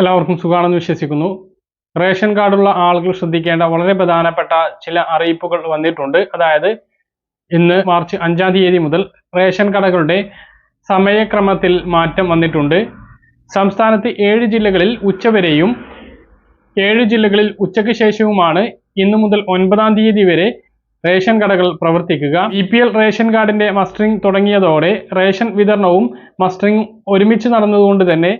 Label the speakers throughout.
Speaker 1: എല്ലാവർക്കും സുഖാണെന്ന് വിശ്വസിക്കുന്നു. റേഷൻ കാർഡുള്ള ആളുകൾ ശ്രദ്ധിക്കേണ്ട വളരെ പ്രധാനപ്പെട്ട ചില അറിയിപ്പുകൾ വന്നിട്ടുണ്ട്. അതായത് ഇന്ന് മാർച്ച് അഞ്ചാം തീയതി മുതൽ റേഷൻ കടകളുടെ സമയക്രമത്തിൽ മാറ്റം വന്നിട്ടുണ്ട്. സംസ്ഥാനത്ത് ഏഴ് ജില്ലകളിൽ ഉച്ചവരെയും ഏഴ് ജില്ലകളിൽ ഉച്ചയ്ക്ക് ശേഷവുമാണ് ഇന്നു മുതൽ ഒൻപതാം തീയതി വരെ റേഷൻ കടകൾ പ്രവർത്തിക്കുക. ഇ പി എൽ റേഷൻ കാർഡിന്റെ മസ്റ്ററിംഗ് തുടങ്ങിയതോടെ റേഷൻ വിതരണവും മസ്റ്ററിംഗും ഒരുമിച്ച് നടന്നതുകൊണ്ട് തന്നെ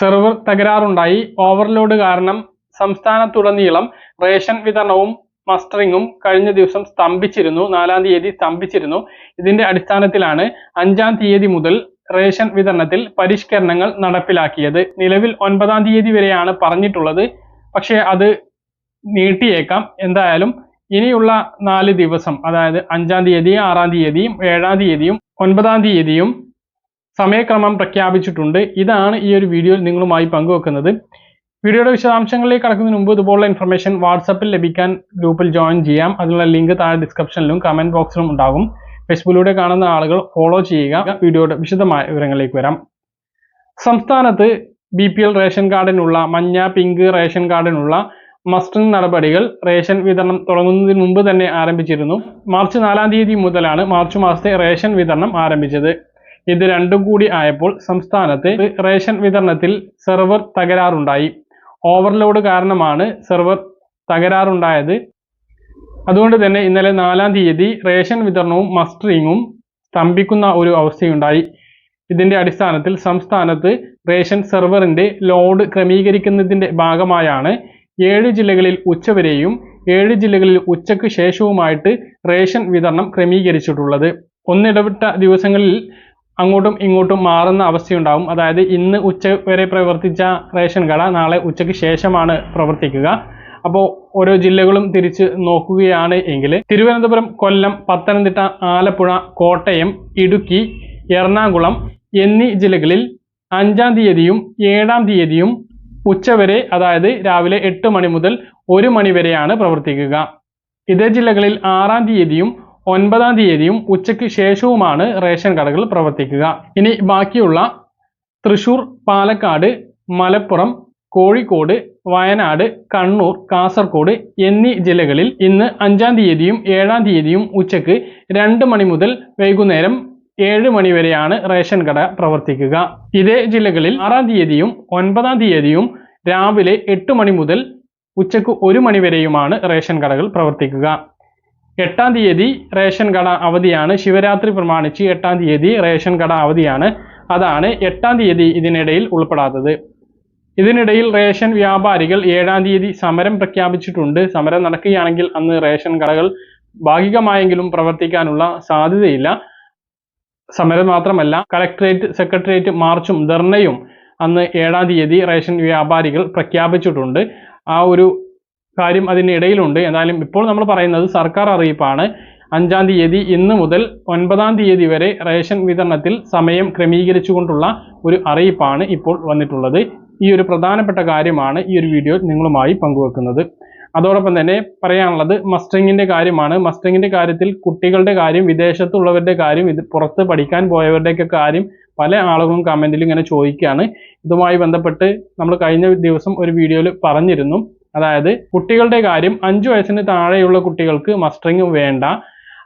Speaker 1: സെർവർ തകരാറുണ്ടായി. ഓവർലോഡ് കാരണം സംസ്ഥാനത്തുടനീളം റേഷൻ വിതരണവും മസ്റ്ററിങ്ങും കഴിഞ്ഞ ദിവസം സ്തംഭിച്ചിരുന്നു. നാലാം തീയതി സ്തംഭിച്ചിരുന്നു. ഇതിന്റെ അടിസ്ഥാനത്തിലാണ് അഞ്ചാം തീയതി മുതൽ റേഷൻ വിതരണത്തിൽ പരിഷ്കരണങ്ങൾ നടപ്പിലാക്കിയത്. നിലവിൽ ഒൻപതാം തീയതി വരെയാണ് പറഞ്ഞിട്ടുള്ളത്. പക്ഷേ അത് നീട്ടിയേക്കാം. എന്തായാലും ഇനിയുള്ള നാല് ദിവസം അതായത് അഞ്ചാം തീയതി ആറാം തീയതിയും ഏഴാം തീയതിയും ഒൻപതാം തീയതിയും സമയക്രമം പ്രഖ്യാപിച്ചിട്ടുണ്ട്. ഇതാണ് ഈ ഒരു വീഡിയോയിൽ നിങ്ങളുമായി പങ്കുവെക്കുന്നത്. വീഡിയോയുടെ വിശദാംശങ്ങളിലേക്ക് കടക്കുന്നതിന് മുമ്പ് ഇതുപോലുള്ള ഇൻഫർമേഷൻ വാട്സപ്പിൽ ലഭിക്കാൻ ഗ്രൂപ്പിൽ ജോയിൻ ചെയ്യാം. അതിനുള്ള ലിങ്ക് താഴെ ഡിസ്ക്രിപ്ഷനിലും കമന്റ് ബോക്സിലും ഉണ്ടാകും. ഫേസ്ബുക്കിലൂടെ കാണുന്ന ആളുകൾ ഫോളോ ചെയ്യുക. വീഡിയോയുടെ വിശദമായ വിവരങ്ങളിലേക്ക് വരാം. സംസ്ഥാനത്ത് ബി പി എൽ റേഷൻ കാർഡിനുള്ള മഞ്ഞ പിങ്ക് റേഷൻ കാർഡിനുള്ള മസ്റ്ററിംഗ് നടപടികൾ റേഷൻ വിതരണം തുടങ്ങുന്നതിന് മുമ്പ് തന്നെ ആരംഭിച്ചിരുന്നു. മാർച്ച് നാലാം തീയതി മുതലാണ് മാർച്ച് മാസത്തെ റേഷൻ വിതരണം ആരംഭിച്ചത്. ഇത് രണ്ടും കൂടി ആയപ്പോൾ സംസ്ഥാനത്ത് റേഷൻ വിതരണത്തിൽ സെർവർ തകരാറുണ്ടായി. ഓവർലോഡ് കാരണമാണ് സെർവർ തകരാറുണ്ടായത്. അതുകൊണ്ട് തന്നെ ഇന്നലെ നാലാം തീയതി റേഷൻ വിതരണവും മസ്റ്ററിങ്ങും സ്തംഭിക്കുന്ന ഒരു അവസ്ഥയുണ്ടായി. ഇതിന്റെ അടിസ്ഥാനത്തിൽ സംസ്ഥാനത്ത് റേഷൻ സെർവറിന്റെ ലോഡ് ക്രമീകരിക്കുന്നതിന്റെ ഭാഗമായാണ് ഏഴ് ജില്ലകളിൽ ഉച്ചവരെയും ഏഴ് ജില്ലകളിൽ ഉച്ചയ്ക്ക് ശേഷവുമായിട്ട് റേഷൻ വിതരണം ക്രമീകരിച്ചിട്ടുള്ളത്. ഒന്നിടവിട്ട ദിവസങ്ങളിൽ അങ്ങോട്ടും ഇങ്ങോട്ടും മാറുന്ന അവസ്ഥയുണ്ടാവും. അതായത് ഇന്ന് ഉച്ച വരെ പ്രവർത്തിച്ച റേഷൻ കട നാളെ ഉച്ചയ്ക്ക് ശേഷമാണ് പ്രവർത്തിക്കുക. അപ്പോൾ ഓരോ ജില്ലകളും തിരിച്ച് നോക്കുകയാണ് എങ്കിൽ തിരുവനന്തപുരം കൊല്ലം പത്തനംതിട്ട ആലപ്പുഴ കോട്ടയം ഇടുക്കി എറണാകുളം എന്നീ ജില്ലകളിൽ അഞ്ചാം തീയതിയും ഏഴാം തീയതിയും ഉച്ചവരെ അതായത് രാവിലെ എട്ട് മണി മുതൽ ഒരു മണി വരെയാണ് പ്രവർത്തിക്കുക. ഇതേ ജില്ലകളിൽ ആറാം തീയതിയും ഒൻപതാം തീയതിയും ഉച്ചയ്ക്ക് ശേഷവുമാണ് റേഷൻ കടകൾ പ്രവർത്തിക്കുക. ഇനി ബാക്കിയുള്ള തൃശൂർ പാലക്കാട് മലപ്പുറം കോഴിക്കോട് വയനാട് കണ്ണൂർ കാസർഗോഡ് എന്നീ ജില്ലകളിൽ ഇന്ന് അഞ്ചാം തീയതിയും ഏഴാം തീയതിയും ഉച്ചയ്ക്ക് രണ്ട് മണി മുതൽ വൈകുന്നേരം ഏഴ് മണി വരെയാണ് റേഷൻ കട പ്രവർത്തിക്കുക. ഇതേ ജില്ലകളിൽ ആറാം തീയതിയും ഒൻപതാം തീയതിയും രാവിലെ എട്ട് മണി മുതൽ ഉച്ചയ്ക്ക് ഒരു മണി വരെയുമാണ് റേഷൻ കടകൾ പ്രവർത്തിക്കുക. എട്ടാം തീയതി റേഷൻ കട അവധിയാണ്. ശിവരാത്രി പ്രമാണിച്ച് എട്ടാം തീയതി റേഷൻ കട അവധിയാണ്. അതാണ് എട്ടാം തീയതി ഇതിനിടയിൽ ഉൾപ്പെടാത്തത്. ഇതിനിടയിൽ റേഷൻ വ്യാപാരികൾ ഏഴാം തീയതി സമരം പ്രഖ്യാപിച്ചിട്ടുണ്ട്. സമരം നടക്കുകയാണെങ്കിൽ അന്ന് റേഷൻ കടകൾ ഭാഗികമായെങ്കിലും പ്രവർത്തിക്കാനുള്ള സാധ്യതയില്ല. സമരം മാത്രമല്ല കളക്ടറേറ്റ് സെക്രട്ടേറിയറ്റ് മാർച്ചും ധർണയും അന്ന് ഏഴാം തീയതി റേഷൻ വ്യാപാരികൾ പ്രഖ്യാപിച്ചിട്ടുണ്ട്. ആ ഒരു കാര്യം അതിനിടയിലുണ്ട് എന്നാലും ഇപ്പോൾ നമ്മൾ പറയുന്നത് സർക്കാർ അറിയിപ്പാണ്. അഞ്ചാം തീയതി ഇന്ന് മുതൽ ഒൻപതാം തീയതി വരെ റേഷൻ വിതരണത്തിൽ സമയം ക്രമീകരിച്ചുകൊണ്ടുള്ള ഒരു അറിയിപ്പാണ് ഇപ്പോൾ വന്നിട്ടുള്ളത്. ഈ ഒരു പ്രധാനപ്പെട്ട കാര്യമാണ് ഈ ഒരു വീഡിയോ നിങ്ങളുമായി പങ്കുവെക്കുന്നത്. അതോടൊപ്പം തന്നെ പറയാനുള്ളത് മസ്റ്ററിങ്ങിന്റെ കാര്യമാണ്. മസ്റ്ററിങ്ങിന്റെ കാര്യത്തിൽ കുട്ടികളുടെ കാര്യം വിദേശത്തുള്ളവരുടെ കാര്യം ഇത് പുറത്ത് പഠിക്കാൻ പോയവരുടെയൊക്കെ കാര്യം പല ആളുകളും കമന്റിൽ ഇങ്ങനെ ചോദിക്കുകയാണ്. ഇതുമായി ബന്ധപ്പെട്ട് നമ്മൾ കഴിഞ്ഞ ദിവസം ഒരു വീഡിയോയിൽ പറഞ്ഞിരുന്നു. അതായത് കുട്ടികളുടെ കാര്യം അഞ്ചു വയസ്സിന് താഴെയുള്ള കുട്ടികൾക്ക് മസ്റ്ററിങ് വേണ്ട.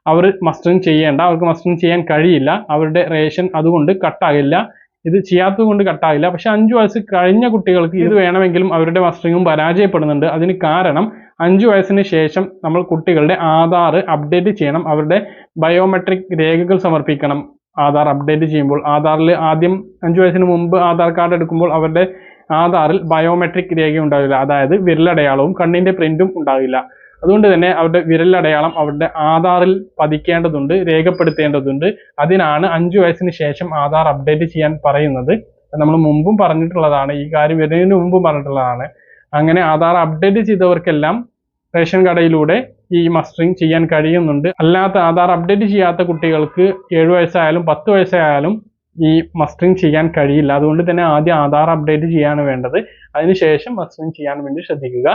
Speaker 1: അവർ മസ്റ്ററിങ് ചെയ്യേണ്ട. അവർക്ക് മസ്റ്ററിങ് ചെയ്യാൻ കഴിയില്ല. അവരുടെ റേഷൻ അതുകൊണ്ട് കട്ടാകില്ല ഇത് ചെയ്യാത്തത് കൊണ്ട് കട്ടാകില്ല പക്ഷെ അഞ്ചു വയസ്സ് കഴിഞ്ഞ കുട്ടികൾക്ക് ഇത് വേണമെങ്കിലും അവരുടെ മസ്റ്ററിങ്ങും പരാജയപ്പെടുന്നുണ്ട്. അതിന് കാരണം അഞ്ചു വയസ്സിന് ശേഷം നമ്മൾ കുട്ടികളുടെ ആധാർ അപ്ഡേറ്റ് ചെയ്യണം. അവരുടെ ബയോമെട്രിക് രേഖകൾ സമർപ്പിക്കണം. ആധാർ അപ്ഡേറ്റ് ചെയ്യുമ്പോൾ ആധാറിൽ ആദ്യം അഞ്ചു വയസ്സിന് മുമ്പ് ആധാർ കാർഡ് എടുക്കുമ്പോൾ അവരുടെ ആധാറിൽ ബയോമെട്രിക് രേഖ ഉണ്ടാവില്ല. അതായത് വിരലടയാളവും കണ്ണിന്റെ പ്രിന്റും ഉണ്ടാവില്ല. അതുകൊണ്ട് തന്നെ അവരുടെ വിരലടയാളം അവരുടെ ആധാറിൽ പതിക്കേണ്ടതുണ്ട് രേഖപ്പെടുത്തേണ്ടതുണ്ട്. അതിനാണ് അഞ്ചു വയസ്സിന് ശേഷം ആധാർ അപ്ഡേറ്റ് ചെയ്യാൻ പറയുന്നത്. നമ്മൾ മുമ്പും പറഞ്ഞിട്ടുള്ളതാണ് ഈ കാര്യം വരുന്നതിന് മുമ്പും പറഞ്ഞിട്ടുള്ളതാണ്. അങ്ങനെ ആധാർ അപ്ഡേറ്റ് ചെയ്തവർക്കെല്ലാം റേഷൻ കടയിലൂടെ ഈ മസ്റ്ററിങ് ചെയ്യാൻ കഴിയുന്നുണ്ട്. അല്ലാത്ത ആധാർ അപ്ഡേറ്റ് ചെയ്യാത്ത കുട്ടികൾക്ക് ഏഴു വയസ്സായാലും പത്ത് വയസ്സായാലും ഈ മസ്റ്ററിങ് ചെയ്യാൻ കഴിയില്ല. അതുകൊണ്ട് തന്നെ ആദ്യം ആധാർ അപ്ഡേറ്റ് ചെയ്യാണ് വേണ്ടത്. അതിനുശേഷം മസ്റ്ററിങ് ചെയ്യാൻ വേണ്ടി ശ്രദ്ധിക്കുക.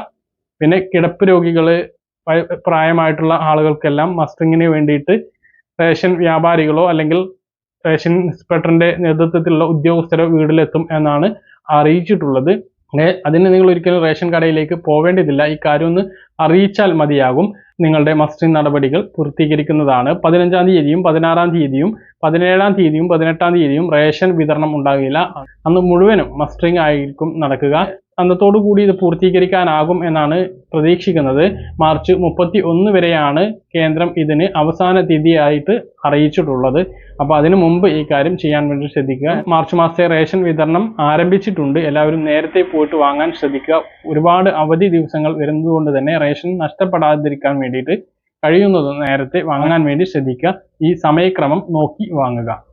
Speaker 1: പിന്നെ കിടപ്പ് രോഗികൾ പ്രായമായിട്ടുള്ള ആളുകൾക്കെല്ലാം മസ്റ്ററിങ്ങിന് വേണ്ടിയിട്ട് റേഷൻ വ്യാപാരികളോ അല്ലെങ്കിൽ റേഷൻ ഇൻസ്പെക്ടറിന്റെ നേതൃത്വത്തിലുള്ള ഉദ്യോഗസ്ഥരോ വീട്ടിലെത്തും എന്നാണ് അറിയിച്ചിട്ടുള്ളത്. അതിന് നിങ്ങൾ ഒരിക്കലും റേഷൻ കടയിലേക്ക് പോവേണ്ടതില്ല. ഈ കാര്യം ഒന്ന് അറിയിച്ചാൽ മതിയാകും. നിങ്ങളുടെ മസ്റ്റിംഗ് നടപടികൾ പൂർത്തീകരിക്കുന്നതാണ്. പതിനഞ്ചാം തീയതിയും പതിനാറാം തീയതിയും പതിനേഴാം തീയതിയും പതിനെട്ടാം തീയതിയും റേഷൻ വിതരണം ഉണ്ടാകില്ല. അന്ന് മുഴുവനും മസ്റ്ററിംഗ് ആയിരിക്കും നടക്കുക. അന്നത്തോടു കൂടി ഇത് പൂർത്തീകരിക്കാനാകും എന്നാണ് പ്രതീക്ഷിക്കുന്നത്. മാർച്ച് മുപ്പത്തി ഒന്ന് വരെയാണ് കേന്ദ്രം ഇതിന് അവസാന തീയതിയായിട്ട് അറിയിച്ചിട്ടുള്ളത്. അപ്പോൾ അതിനു മുമ്പ് ഈ കാര്യം ചെയ്യാൻ വേണ്ടി ശ്രദ്ധിക്കുക. മാർച്ച് മാസത്തെ റേഷൻ വിതരണം ആരംഭിച്ചിട്ടുണ്ട്. എല്ലാവരും നേരത്തെ പോയിട്ട് വാങ്ങാൻ ശ്രദ്ധിക്കുക. ഒരുപാട് അവധി ദിവസങ്ങൾ വരുന്നതുകൊണ്ട് തന്നെ റേഷൻ നഷ്ടപ്പെടാതിരിക്കാൻ വേണ്ടിയിട്ട് കഴിയുന്നതും നേരത്തെ വാങ്ങാൻ വേണ്ടി ശ്രദ്ധിക്കുക. ഈ സമയക്രമം നോക്കി വാങ്ങുക.